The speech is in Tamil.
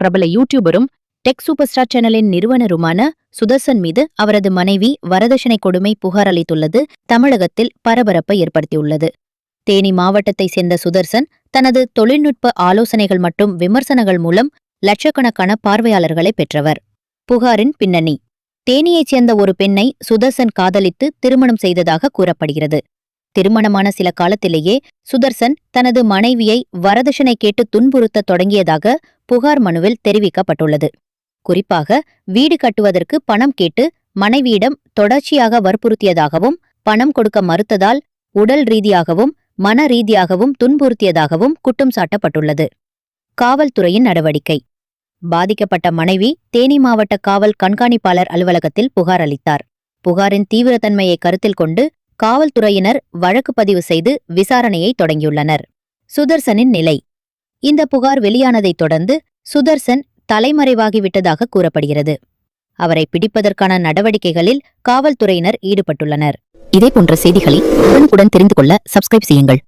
பிரபல யூடியூபரும் டெக் சூப்பர் ஸ்டார் சேனலின் நிறுவனருமான சுதர்சன் மீது அவரது மனைவி வரதட்சணை கொடுமை புகார் அளித்துள்ளது தமிழகத்தில் பரபரப்பை ஏற்படுத்தியுள்ளது. தேனி மாவட்டத்தைச் சேர்ந்த சுதர்சன் தனது தொழில்நுட்ப ஆலோசனைகள் மற்றும் விமர்சனங்கள் மூலம் லட்சக்கணக்கான பார்வையாளர்களை பெற்றவர். புகாரின் பின்னணி. தேனியைச் சேர்ந்த ஒரு பெண்ணை சுதர்சன் காதலித்து திருமணம் செய்ததாக கூறப்படுகிறது. திருமணமான சில காலத்திலேயே சுதர்சன் தனது மனைவியை வரதட்சணை கேட்டு துன்புறுத்த தொடங்கியதாக புகார் மனுவில் தெரிவிக்கப்பட்டுள்ளது. குறிப்பாக வீடு கட்டுவதற்கு பணம் கேட்டு மனைவியிடம் தொடர்ச்சியாக வற்புறுத்தியதாகவும் பணம் கொடுக்க மறுத்ததால் உடல் ரீதியாகவும் மன ரீதியாகவும் துன்புறுத்தியதாகவும் குற்றம் சாட்டப்பட்டுள்ளது. காவல்துறையின் நடவடிக்கை. பாதிக்கப்பட்ட மனைவி தேனி மாவட்ட காவல் கண்காணிப்பாளர் அலுவலகத்தில் புகார் அளித்தார். புகாரின் தீவிரத்தன்மையை கருத்தில் கொண்டு காவல்துறையினர் வழக்கு பதிவு செய்து விசாரணையை தொடங்கியுள்ளனர். சுதர்சனின் நிலை. இந்த புகார் வெளியானதைத் தொடர்ந்து சுதர்சன் தலைமறைவாகிவிட்டதாக கூறப்படுகிறது. அவரை பிடிப்பதற்கான நடவடிக்கைகளில் காவல்துறையினர் ஈடுபட்டுள்ளனர். இதே போன்ற செய்திகளை உடனுக்குடன் தெரிந்து கொள்ள சப்ஸ்கிரைப் செய்யுங்கள்.